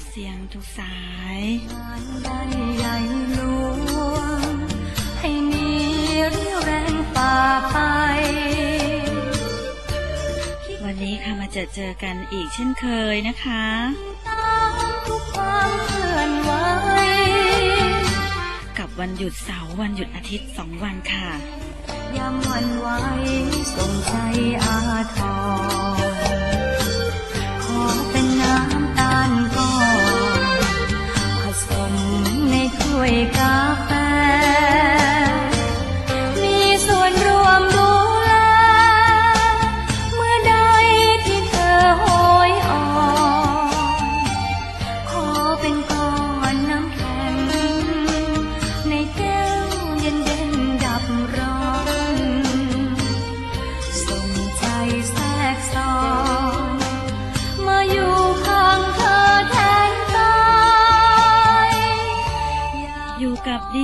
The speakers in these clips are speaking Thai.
กเสียงทุกสายงานใดใหญ่หลวงให้มีเรี่ยวแรงฝ่าไป วันนี้ค่ะมาเจอเจอกันอีกเช่นเคยนะคะตามทุกความเคลื่อนไหวกับวันหยุดเสาร์วันหยุดอาทิตย์สองวันค่ะยามหวันไหวส่งใจอาทร วยกา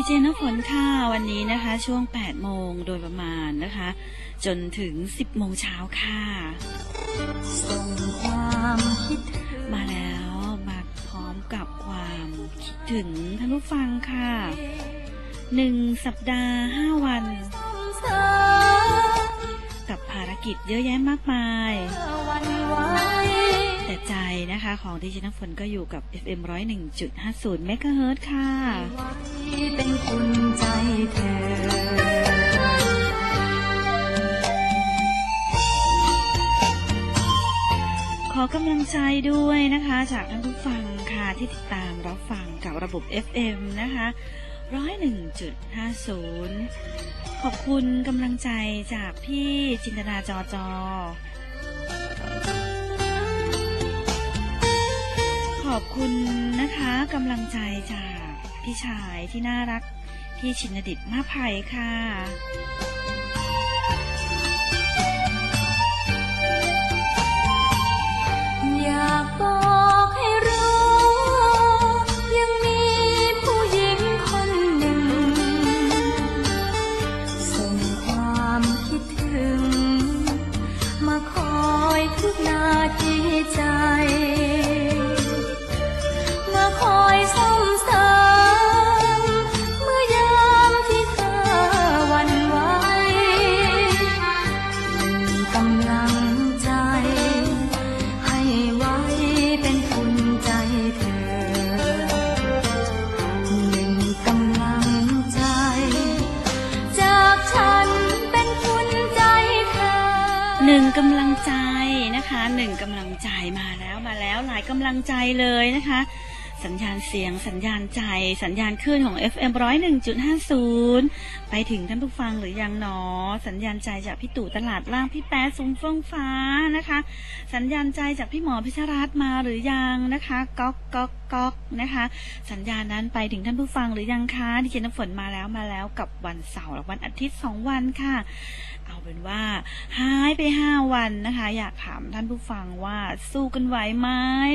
เจน้ำฝนค่ะ วันนี้นะคะช่วง 8 โมงโดยประมาณนะคะ จนถึง 10 โมงเช้าค่ะความคิดมาแล้วมาพร้อมกับความคิดถึงท่านผู้ฟังค่ะหนึ่งสัปดาห์ 5 วัน กับภารกิจเยอะแยะมากมาย แต่ใจนะคะของดิจิทัลฝนก็อยู่กับ FM 101.50เมกะเฮิรตซ์ค่ะเป็นคุณใจเธอขอกำลังใจด้วยนะคะ จากท่านผู้ฟังค่ะที่ติดตามรับฟังกับระบบ FM นะคะ 101.50 ขอบคุณกำลังใจจากพี่จินตนาจอจอ ขอบคุณนะคะกำลังใจจากพี่ชายที่น่ารัก พี่ชินดิตมาภัยค่ะ ใจ มาคอยส่งเสริมเมื่อยามที่เธอหวันไหวกำลังใจ ให้ไว้เป็นคุณใจเธอหนึ่งกำลังใจ จากฉันเป็นคุณใจเธอ หนึ่งกำลังใจนะคะหนึ่งกำลัง ใจมาแล้วมาแล้วหลายกำลังใจเลยนะคะ สัญญาณเสียงสัญญาณใจ สัญญาณคลื่นของ FM 101.50 ไปถึงท่านผู้ฟังหรือยังหนอ สัญญาณใจจากพี่ตู่ตลาดล่างพี่แป๊ะซุ้มเฟื่องฟ้านะคะ สัญญาณใจจากพี่หมอพิชรัตมาหรือยังนะคะก๊อกก๊อกก๊อกนะคะ สัญญาณนั้นไปถึงท่านผู้ฟังหรือยังคะดิเจนน้ำฝนมาแล้วมาแล้วกับวันเสาร์และวันอาทิตย์สองวันค่ะ เอาเป็นว่าหายไปห้าวันนะคะ อยากถามท่านผู้ฟังว่าสู้กันไหวไหม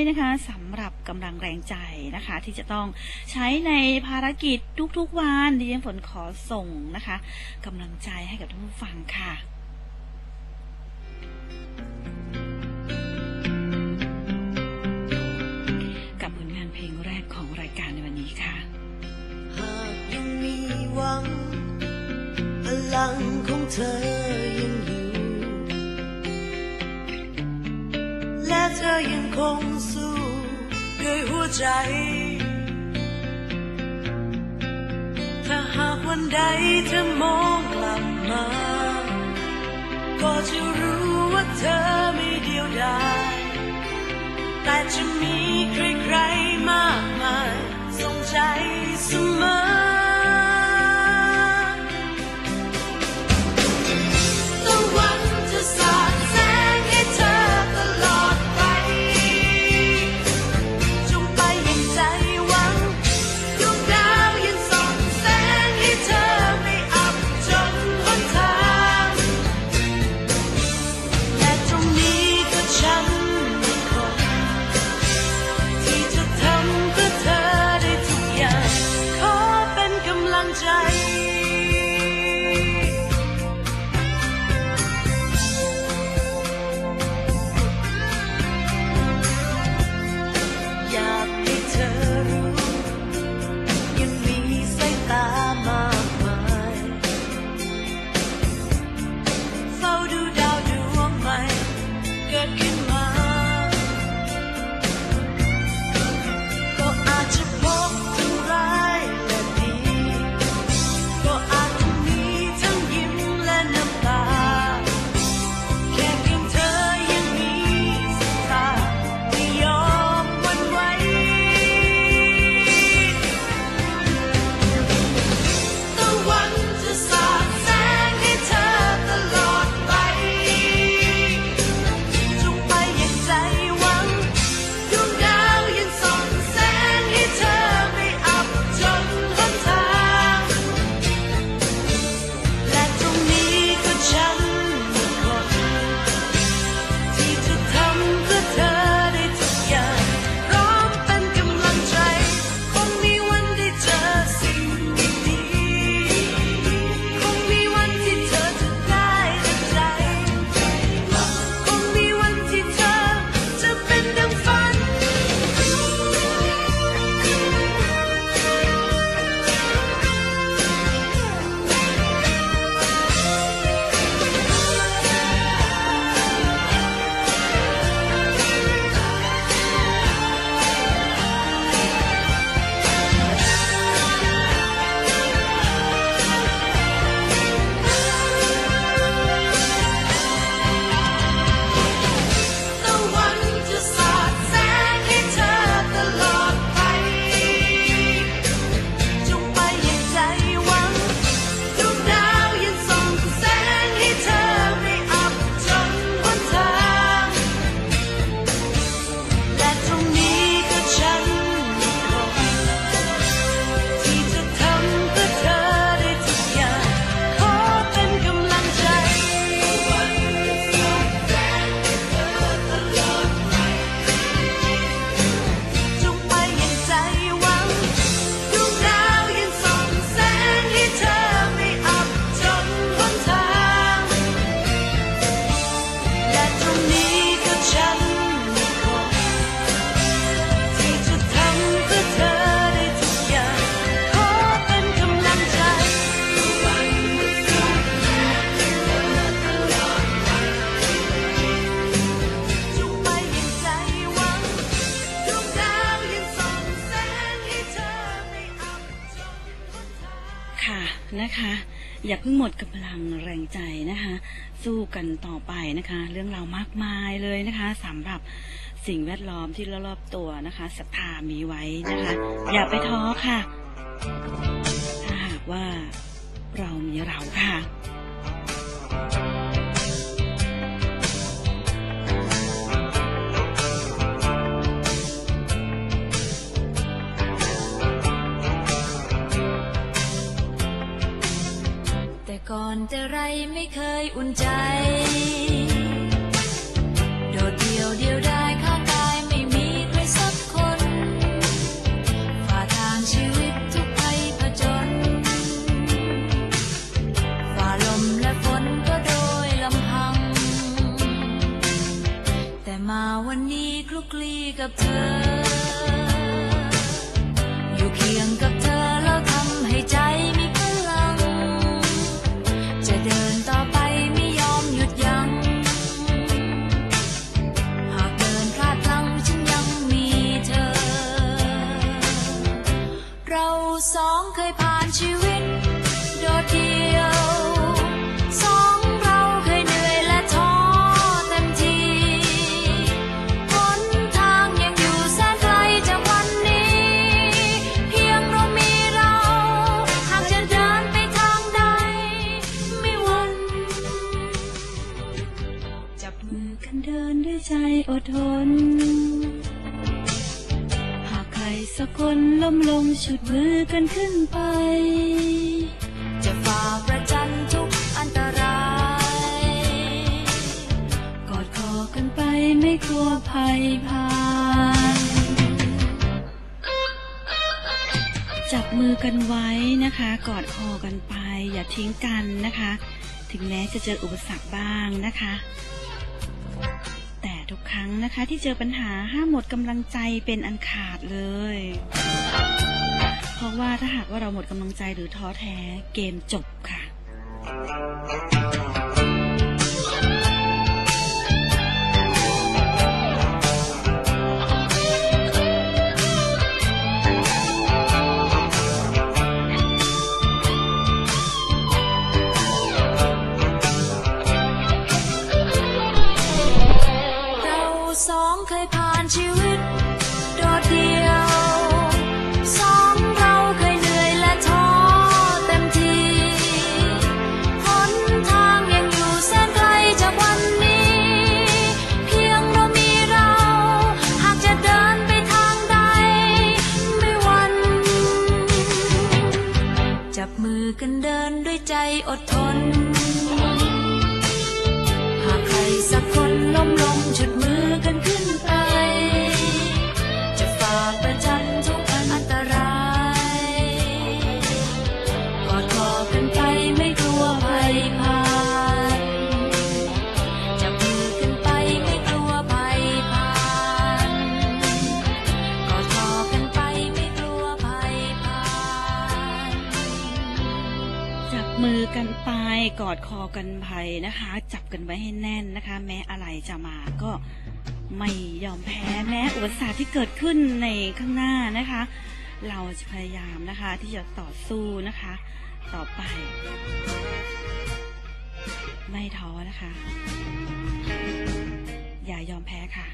นะคะสำหรับกำลังแรงใจนะคะ ที่จะต้องใช้ในภารกิจทุกๆวันดิฉันฝนขอส่งนะคะกำลังใจให้กับท่านผู้ฟังค่ะกับผลงานเพลงแรกของรายการในวันนี้ค่ะ หากยังมีหวังพลังของเธอ ธอยังคงสู้ด้วยหัวใจ ถ้าหากวันใดเธอมองกลับมา ก็จะรู้ว่าเธอไม่เดียวดายแต่จะมีใครๆมากมายส่งใจเสมอ อย่าเพิ่งหมดกำลังแรงใจนะคะ สู้กันต่อไปนะคะ เรื่องราวมากมายเลยนะคะสำหรับสิ่งแวดล้อมที่รอบๆตัวนะคะศรัทธามีไว้นะคะ อย่าไปท้อค่ะ ถ้าหากว่าเรามีเราค่ะ แต่ไรไม่เคยอุ่นใจ โดดเดียวเดียวได้ข้างกายไม่มีใครสักคน ฝ่าทางชีวิตทุกภัยผจญฝ่าลมและฝนก็โดยลำพัง แต่มาวันนี้คลุกคลีกับเธอ อยู่เคียงกับ มลงฉุดมือกันขึ้นไป จะฝ่าประจันทุกอันตราย กอดคอกันไปไม่กลัวภัยผ่านจับมือกันไว้นะคะ กอดคอกันไป อย่าทิ้งกันนะคะ ถึงแม้จะเจออุปสรรคบ้างนะคะ ครั้งนะคะที่เจอปัญหาห้ามหมดกำลังใจเป็นอันขาดเลย เพราะว่าถ้าหากว่าเราหมดกำลังใจหรือท้อแท้เกมจบค่ะ กอดคอกันไปนะคะ จับกันไว้ให้แน่นนะคะ แม้อะไรจะมาก็ไม่ยอมแพ้แม้อุปสรรคที่เกิดขึ้นในข้างหน้านะคะ เราจะพยายามนะคะที่จะต่อสู้นะคะ ต่อไป ไม่ท้อนะคะ อย่ายอมแพ้ค่ะ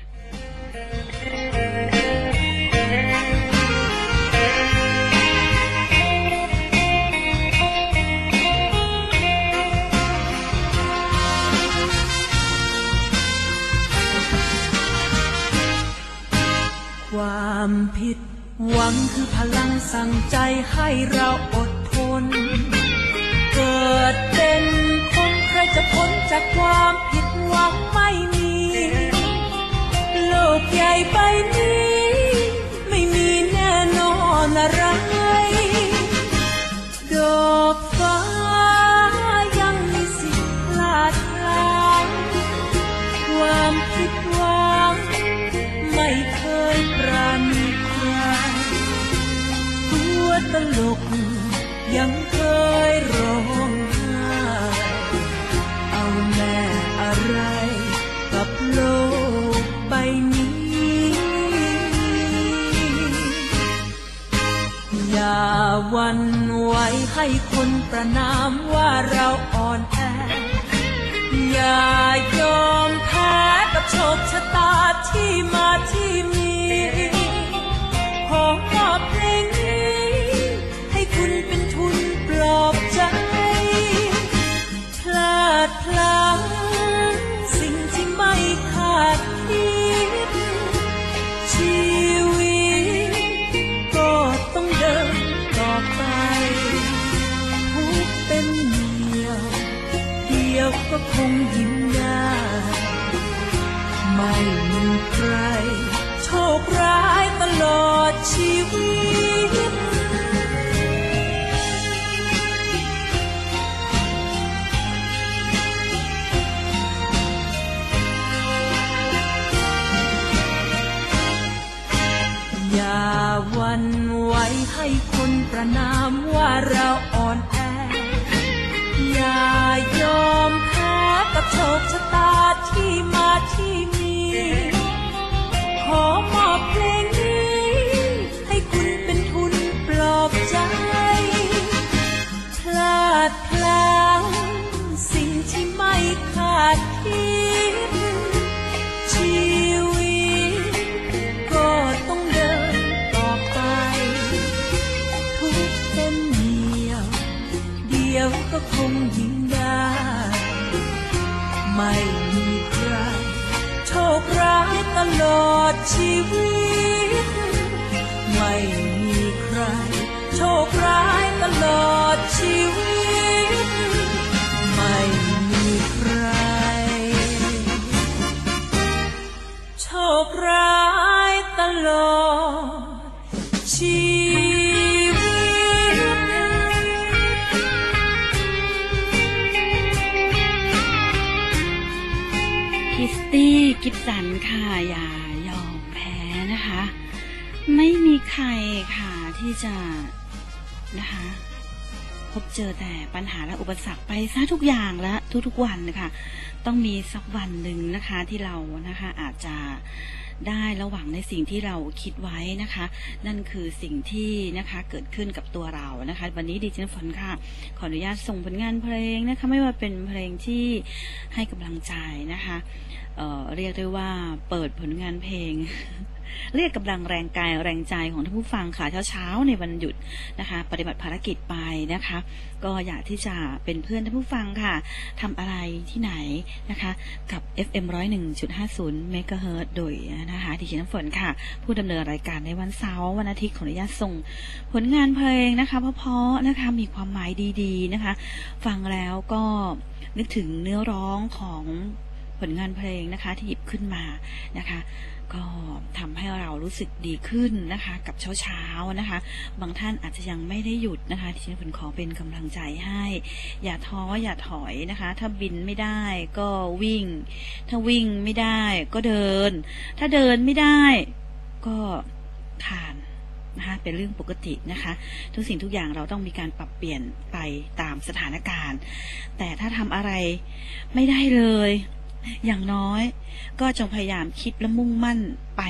ความผิดหวังคือพลังสั่งใจให้เราอดทน เกิดเป็นคนใครจะพ้นจากความผิดหวังไม่มี โลกใหญ่ใบนี้ คนประนาม ให้คนประนามว่าเราอ่อนแอ อย่ายอมแพ้กับโชคชะตาที่มาที่ เป็นเหนียว เดียวก็คงยิ้มได้ ไม่มีใครโชคร้ายตลอดชีวิต ไม่มีใครโชคร้ายตลอดชีวิ คิสตี้กิฟสันค่ะ อย่ายอมแพ้นะคะ ไม่มีใครค่ะที่จะนะคะ พบเจอแต่ปัญหาและอุปสรรคไปซะทุกอย่างและทุกๆวันนะคะ ต้องมีสักวันหนึ่งนะคะที่เรานะคะอาจจะ ได้ระหวังในสิ่งที่เราคิดไว้นะคะ นั่นคือสิ่งที่นะคะเกิดขึ้นกับตัวเรานะคะ วันนี้ดิฉันฝนค่ะ ขออนุญาตส่งผลงานเพลงนะคะ ไม่ว่าเป็นเพลงที่ให้กำลังใจนะคะเเรียกได้ว่าเปิดผลงานเพลง เรียกกำลังแรงกายแรงใจของท่านผู้ฟังค่ะเช้าๆในวันหยุดนะคะ ปฏิบัติภารกิจไปนะคะ ก็อยากที่จะเป็นเพื่อนท่านผู้ฟังค่ะทำอะไรที่ไหนนะคะ กับ FM 101.50 MHz โดยนะคะดิฉันน้ำฝนค่ะ ผู้ดำเนินรายการในวันเสาร์วันอาทิตย์ขออนุญาตส่ง ผลงานเพลงนะคะเพราะๆนะคะมีความหมายดีๆนะคะ ฟังแล้วก็นึกถึงเนื้อร้องของผลงานเพลงนะคะที่หยิบขึ้นมานะคะ ก็ทำให้เรารู้สึกดีขึ้นนะคะ กับเช้าๆนะคะ บางท่านอาจจะยังไม่ได้หยุดนะคะที่ฉันขอเป็นกำลังใจให้ อย่าท้ออย่าถอยนะคะ ถ้าบินไม่ได้ก็วิ่ง ถ้าวิ่งไม่ได้ก็เดิน ถ้าเดินไม่ได้ก็คานนะคะเป็นเรื่องปกตินะคะ ทุกสิ่งทุกอย่างเราต้องมีการปรับเปลี่ยนไปตามสถานการณ์ แต่ถ้าทำอะไรไม่ได้เลย อย่างน้อยก็จงพยายามคิดและมุ่งมั่นไป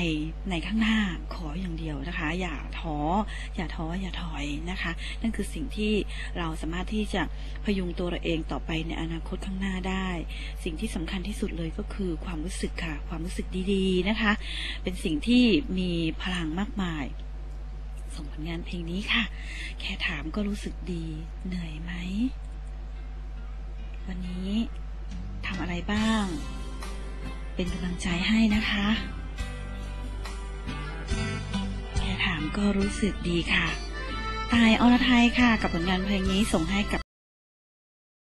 ในข้างหน้าขออย่างเดียวนะคะ อย่าท้ออย่าท้ออย่าถอยนะคะ นั่นคือสิ่งที่เราสามารถที่จะพยุงตัวเราเองต่อไปในอนาคตข้างหน้าได้ สิ่งที่สำคัญที่สุดเลยก็คือความรู้สึกค่ะ ความรู้สึกดีๆนะคะ เป็นสิ่งที่มีพลังมากมายส่งผลงานเพลงนี้ค่ะ แค่ถามก็รู้สึกดีเหนื่อยไหม วันนี้ ทำอะไรบ้าง เป็นกำลังใจให้นะคะแค่ถามก็รู้สึกดีค่ะ ตายอรไทยค่ะ กับผลงานเพลงนี้ส่งให้กับ